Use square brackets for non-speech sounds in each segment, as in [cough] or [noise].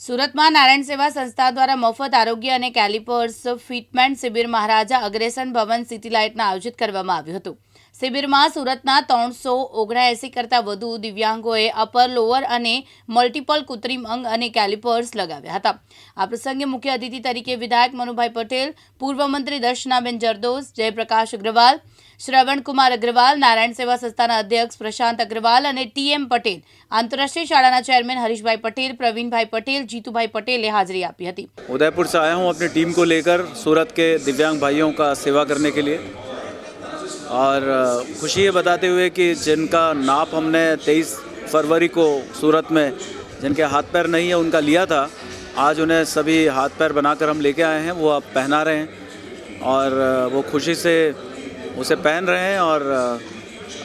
સુરતમાં નારાયણ સેવા સંસ્થા દ્વારા મફત આરોગ્ય અને કેલિપર્સ ફિટમેન્ટ શિબિર મહારાજા અગ્રેસન ભવન સિટીલાઇટના આયોજિત કરવામાં આવ્યું હતું. શિબિરમાં સુરતના ત્રણસો ઓગણએંસી કરતાં વધુ દિવ્યાંગોએ અપર લોઅર અને મલ્ટિપલ કૃત્રિમ અંગ અને કેલિપર્સ લગાવ્યા હતા આ પ્રસંગે મુખ્ય અતિથિ તરીકે વિધાયક મનુભાઈ પટેલ પૂર્વ મંત્રી દર્શનાબેન જરદોસ જયપ્રકાશ અગ્રવાલ શ્રવણકુમાર અગ્રવાલ નારાયણ સેવા સંસ્થાના અધ્યક્ષ પ્રશાંત અગ્રવાલ અને ટીએમ પટેલ આંતરરાષ્ટ્રીય શાળાના ચેરમેન હરીશભાઈ પટેલ પ્રવીણભાઈ પટેલ જીતુભાઈ પટેલે હાજરી આપી હતી उदयपुर से आया हूँ अपनी टीम को लेकर सूरत के दिव्यांग भाइयों का सेवा करने के लिए और खुशी ये बताते हुए कि जिनका नाप हमने 23 फरवरी को सूरत में, जिनके हाथ पैर नहीं है, उनका लिया था, आज उन्हें सभी हाथ पैर बनाकर हम लेके आए हैं, वो अब पहना रहे हैं। और वो खुशी से उसे पहन रहे हैं और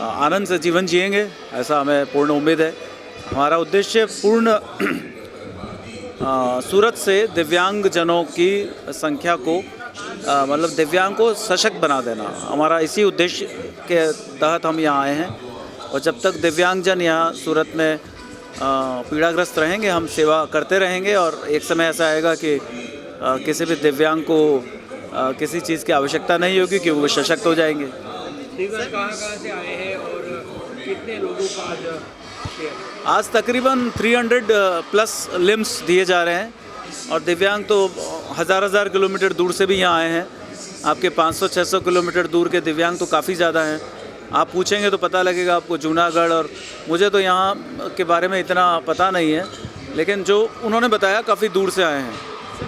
आनंद से जीवन जिएँगे, ऐसा हमें पूर्ण उम्मीद है। हमारा उद्देश्य पूर्ण [clears throat] सूरत से दिव्यांग जनों की संख्या को मतलब दिव्यांग को सशक्त बना देना। हमारा इसी उद्देश्य के तहत हम यहाँ आए हैं और जब तक दिव्यांगजन यहाँ सूरत में पीड़ाग्रस्त रहेंगे हम सेवा करते रहेंगे और एक समय ऐसा आएगा कि किसी भी दिव्यांग को किसी चीज़ की आवश्यकता नहीं होगी कि वो सशक्त हो जाएँगे। कहाँ कहाँ से आए हैं और कितने लोगों का आज? आज तकरीबन 300 प्लस लिम्स दिए जा रहे हैं। और दिव्यांग तो हज़ार हज़ार किलोमीटर दूर से भी यहाँ आए हैं। आपके 500-600 किलोमीटर दूर के दिव्यांग तो काफ़ी ज़्यादा हैं। आप पूछेंगे तो पता लगेगा आपको जूनागढ़ और मुझे तो यहाँ के बारे में इतना पता नहीं है लेकिन जो उन्होंने बताया काफ़ी दूर से आए हैं।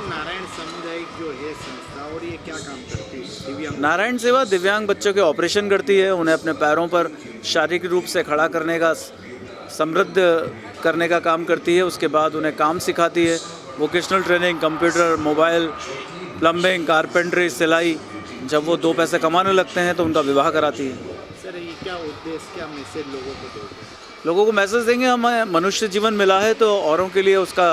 नारायण सामुदायिक जो है संस्था और ये क्या काम करती है? दिव्यांग नारायण सेवा दिव्यांग बच्चों के ऑपरेशन करती है उन्हें अपने पैरों पर शारीरिक रूप से खड़ा करने का समृद्ध करने का काम करती है उसके बाद उन्हें काम सिखाती है। Vocational training computer mobile plumbing carpentry सिलाई जब वो दो पैसे कमाने लगते हैं तो उनका विवाह कराती है। सर ये क्या उद्देश्य क्या मैसेज लोगों को दोगे? लोगों को मैसेज देंगे हमें मनुष्य जीवन मिला है तो औरों के लिए उसका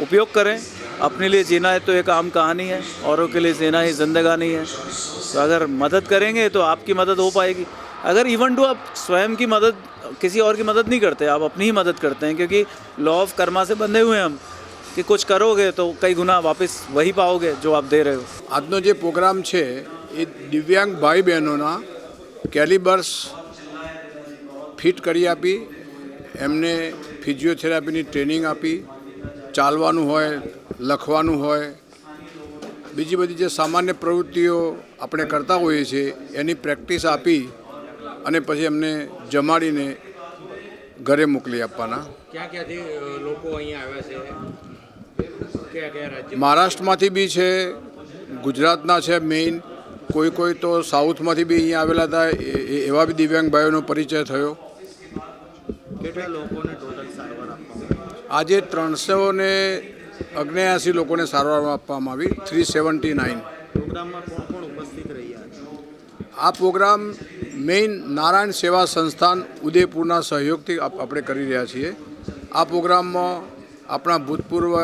उपयोग करें। अपने लिए जीना है तो एक आम कहानी है औरों के लिए जीना ही जिंदगानी है। तो अगर मदद करेंगे तो आपकी मदद हो पाएगी। अगर इवन टू आप स्वयं की मदद किसी और की मदद नहीं करते आप अपनी ही मदद करते हैं क्योंकि लॉ ऑफ़ कर्मा से बंधे हुए हैं हम। कि कुछ करोगे तो कई गुना वापस वही पाओगे जो आप दे रहे हो આજનો જે પ્રોગ્રામ છે એ દિવ્યાંગ ભાઈ બહેનોના કેલિબર્સ ફિટ કરી આપી એમને ફિઝિયોથેરાપીની ટ્રેનિંગ આપી ચાલવાનું હોય લખવાનું હોય બીજી બધી જે સામાન્ય પ્રવૃત્તિઓ આપણે કરતા હોઈએ છીએ એની પ્રેક્ટિસ આપી અને પછી એમને જમાડીને ઘરે મોકલી આપવાના ક્યાં ક્યાંથી અ, લોકો અહીંયા આવ્યા છે કયા કયા રાજ્ય મહારાષ્ટ્રમાંથી બી છે ગુજરાતના છે મેઇન કોઈ કોઈ તો સાઉથમાંથી બી અહીંયા આવેલા હતા એવા બી દિવ્યાંગ ભાઈઓનો પરિચય થયો. આજે ત્રણસો ને અગ્નેયાસી લોકોને સારવાર આપવામાં આવી થ્રી સેવન્ટી નાઇન આ પ્રોગ્રામ મેઇન નારાયણ સેવા સંસ્થાન ઉદયપુરના સહયોગથી આપણે કરી રહ્યા છીએ. આ પ્રોગ્રામમાં આપણા ભૂતપૂર્વ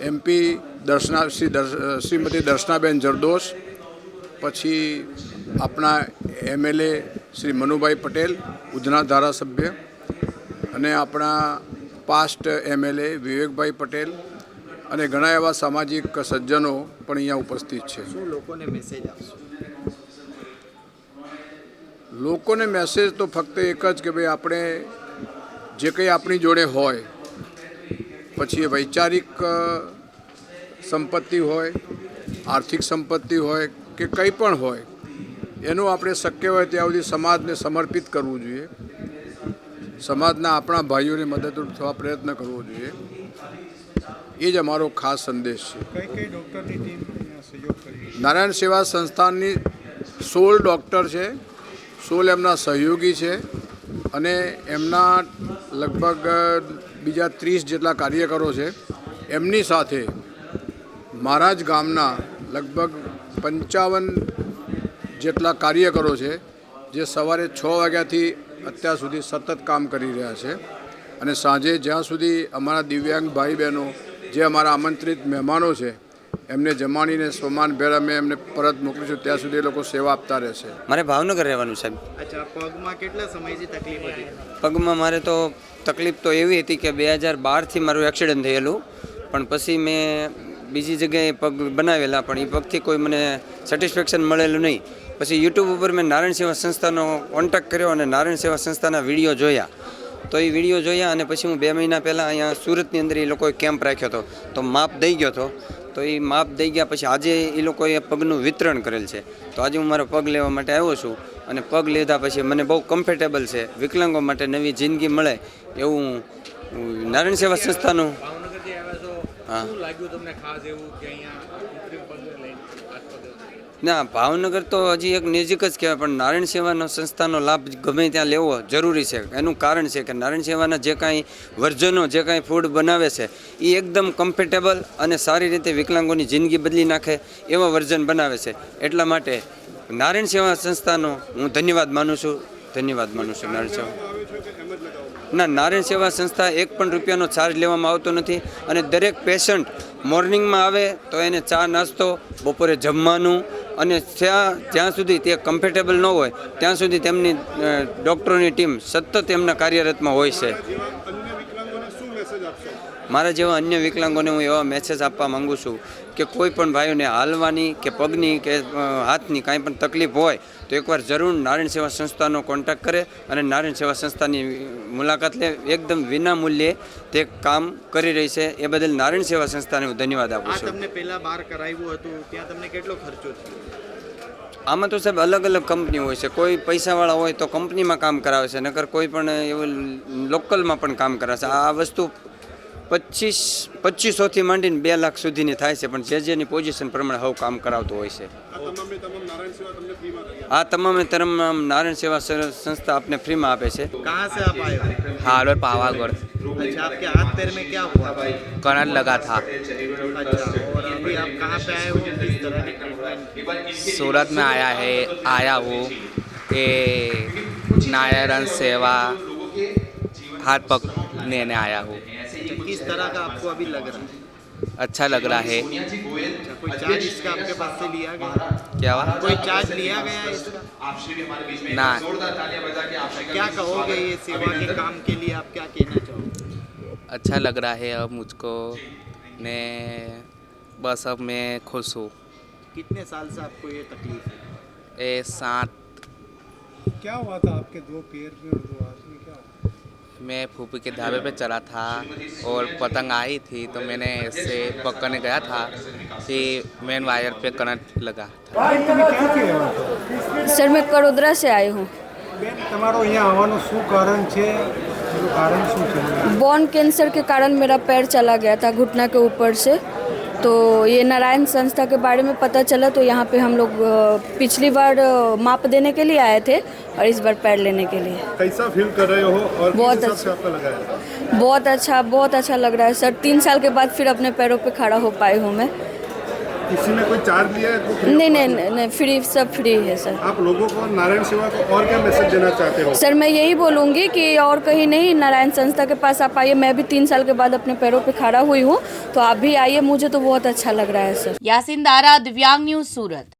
એમપી દર્શના શ્રી શ્રીમતી દર્શનાબેન જરદોશ પછી આપણા એમએલએ શ્રી મનુભાઈ પટેલ ઉધના ધારાસભ્ય અને આપણા પાસ્ટ એમએલએ વિવેકભાઈ પટેલ અને ઘણા એવા સામાજિક સજ્જનો પણ અહીંયા ઉપસ્થિત છે. લોકોને મેસેજ આપશો? લોકોને મેસેજ તો ફક્ત એક જ કે ભાઈ આપણે જે કંઈ આપણી જોડે હોય પછી એ વૈચારિક સંપત્તિ હોય આર્થિક સંપત્તિ હોય કે કંઈ પણ હોય એનું આપણે શક્ય હોય ત્યાં સુધી સમાજને સમર્પિત કરવું જોઈએ. સમાજના આપણા ભાઈઓને મદદરૂપ થવા પ્રયત્ન કરવો જોઈએ. એ જ અમારો ખાસ સંદેશ છે? નારાયણ સેવા સંસ્થાનની સોળ ડૉક્ટર છે. સોળ એમના સહયોગી છે. અને એમના લગભગ બીજા ત્રીસ જેટલા કાર્યકરો છે. એમની સાથે મારા જ ગામના લગભગ પંચાવન જેટલા કાર્યકરો છે, જે સવારે છ વાગ્યાથી અત્યાર સુધી સતત કામ કરી રહ્યા છે. અને સાંજે જ્યાં સુધી અમારા દિવ્યાંગ ભાઈ બહેનો, જે અમારા આમંત્રિત મહેમાનો છે એમને જમાડીને સ્વમાનભેર મેં એમને પરત મોકલીશું ત્યાં સુધી એ લોકો સેવા આપતા રહેશે. મારે ભાવનગર રહેવાનું સાહેબ. અચ્છા પગમાં કેટલા સમયથી તકલીફ હતી? પગમાં મારે તો તકલીફ તો એવી હતી કે બે હજાર બારથી મારું એક્સિડન્ટ થયેલું પણ પછી મેં બીજી જગ્યાએ પગ બનાવેલા પણ એ પગથી કોઈ મને સેટિસ્ફેક્શન મળેલું નહીં. પછી યુટ્યુબ ઉપર મેં નારાયણ સેવા સંસ્થાનો કોન્ટેક્ટ કર્યો અને નારાયણ સેવા સંસ્થાના વીડિયો જોયા. તો એ વીડિયો જોયા અને પછી હું બે મહિના પહેલાં અહીંયા સુરતની અંદર એ લોકોએ કેમ્પ રાખ્યો હતો. તો માપ દઈ ગયો હતો. તો એ માપ દઈ ગયા પછી આજે એ લોકોએ પગનું વિતરણ કરેલ છે. તો આજે હું મારો પગ લેવા માટે આવ્યો છું અને પગ લીધા પછી મને બહુ કમ્ફર્ટેબલ છે. વિકલાંગો માટે નવી જિંદગી મળે એવું નારાયણ સેવા સંસ્થાનું હા. શું લાગ્યું તમને ખાસ એવું કે અહીંયા કૃત્રિમ પગને લઈને હાથ પગ ના, ભાવનગર તો હજી એક નજીક જ કહેવાય, પણ નારાયણ સેવાનો સંસ્થાનો લાભ ગમે ત્યાં લેવો જરૂરી છે. એનું કારણ છે કે નારાયણ સેવાના જે કાંઈ વર્જનો, જે કાંઈ ફૂડ બનાવે છે એ એકદમ કમ્ફર્ટેબલ અને સારી રીતે વિકલાંગોની જિંદગી બદલી નાખે એવા વર્જન બનાવે છે. એટલા માટે નારાયણ સેવા સંસ્થાનો હું ધન્યવાદ માનું છું. ધન્યવાદ માનું છું, નારાયણ સેવા. ના, નારાયણ સેવા સંસ્થા એક પણ રૂપિયાનો ચાર્જ લેવામાં આવતો નથી અને દરેક પેશન્ટ મોર્નિંગમાં આવે તો એને ચા નાસ્તો, બપોરે જમવાનું અને ત્યાં જ્યાં સુધી તે કમ્ફર્ટેબલ ન હોય, ત્યાં સુધી તેમની ડૉક્ટરોની ટીમ સતત એમના કાર્યરતમાં હોય છે. મારા જેવા અન્ય વિકલાંગોને હું એવા મેસેજ આપવા માંગુ છું કે કોઈ પણ ભાઈઓને હાલવાની કે પગની કે હાથની કાંઈ પણ તકલીફ હોય તો એકવાર જરૂર નારાયણ સેવા સંસ્થાનો કોન્ટેક્ટ કરે અને નારાયણ સેવા સંસ્થાની મુલાકાત લે. એકદમ વિના મૂલ્યે તે કામ કરી રહી છે. એ બદલ નારાયણ સેવા સંસ્થાને હું ધન્યવાદ આપું છું. તમને પહેલાં બહાર કરાવ્યું હતું ત્યાં તમને કેટલો ખર્ચો થયો? આમાં તો સાહેબ અલગ અલગ કંપની હોય છે. કોઈ પૈસાવાળા હોય તો કંપનીમાં કામ કરાવે છે નકર કોઈ પણ એવું લોકલમાં પણ કામ કરાવે છે. આ વસ્તુ પચીસ પચીસોથી માંડીને બે લાખ સુધીની થાય છે પણ જે જેની પોઝિશન પ્રમાણે હવે કામ કરાવતું હોય છે આ તમામે તમામ નારાયણ સેવા સર- સંસ્થા આપને ફ્રીમાં આપે છે कहाँ से आप आए हो हालोर पावागढ़ अच्छा आपके हाथ पैर में क्या हुआ करंट लगा था अच्छा और अभी आप कहाँ पे आए हो किस तरह की ट्रीटमेंट सूरत में आया है आया हूँ ये नारायण सेवा हाथ पकड़ने ने आया हूँ अच्छा, किस तरह का आपको अभी लग रहा है? अच्छा लग रहा है। अच्छा कोई चार्ज इसका आपके पास से लिया गया? क्या हुआ? कोई चार्ज लिया गया है इसका? ना। क्या कहोगे ये सेवा के काम के लिए आप क्या कहना चाहोगे? अच्छा लग रहा है अब मुझको। ने बस अब मैं खुश हूँ। कितने साल से आपको ये तकलीफ़ है? ये सात। क्या हुआ था आपके दो पैर में और दो में मैं फूफी के ढाबे पे चला था और पतंग आई थी तो मैंने ऐसे पकड़ने गया था कि मेन वायर पे करंट लगा था તમે ક્યાંથી આવ્યા છો સર मैं कड़ोदरा से आई हूँ બેન તમારો અહીંયા આવવાનું શું કારણ છે એનું કારણ શું છે बॉन कैंसर के कारण मेरा पैर चला गया था घुटना के ऊपर से तो ये नारायण संस्था के बारे में पता चला तो यहाँ पे हम लोग पिछली बार माप देने के लिए आए थे और इस बार पैर लेने के लिए। कैसा फील कर रहे हो और बहुत अच्छा। आपका लगा है? बहुत अच्छा बहुत अच्छा लग रहा है सर। तीन साल के बाद फिर अपने पैरों पे खड़ा हो पाई हूँ मैं। किसी ने कोई चार्ज लिया है? नहीं नहीं नहीं फ्री सब फ्री है सर। आप लोगों को नारायण सेवा को और क्या मैसेज देना चाहते हो? सर मैं यही बोलूँगी कि और कहीं नहीं नारायण संस्था के पास आप आइए। मैं भी तीन साल के बाद अपने पैरों पर पे खड़ा हुई हूँ। तो आप भी आइए मुझे तो बहुत अच्छा लग रहा है सर। यासिन दारा दिव्यांग न्यूज़ सूरत।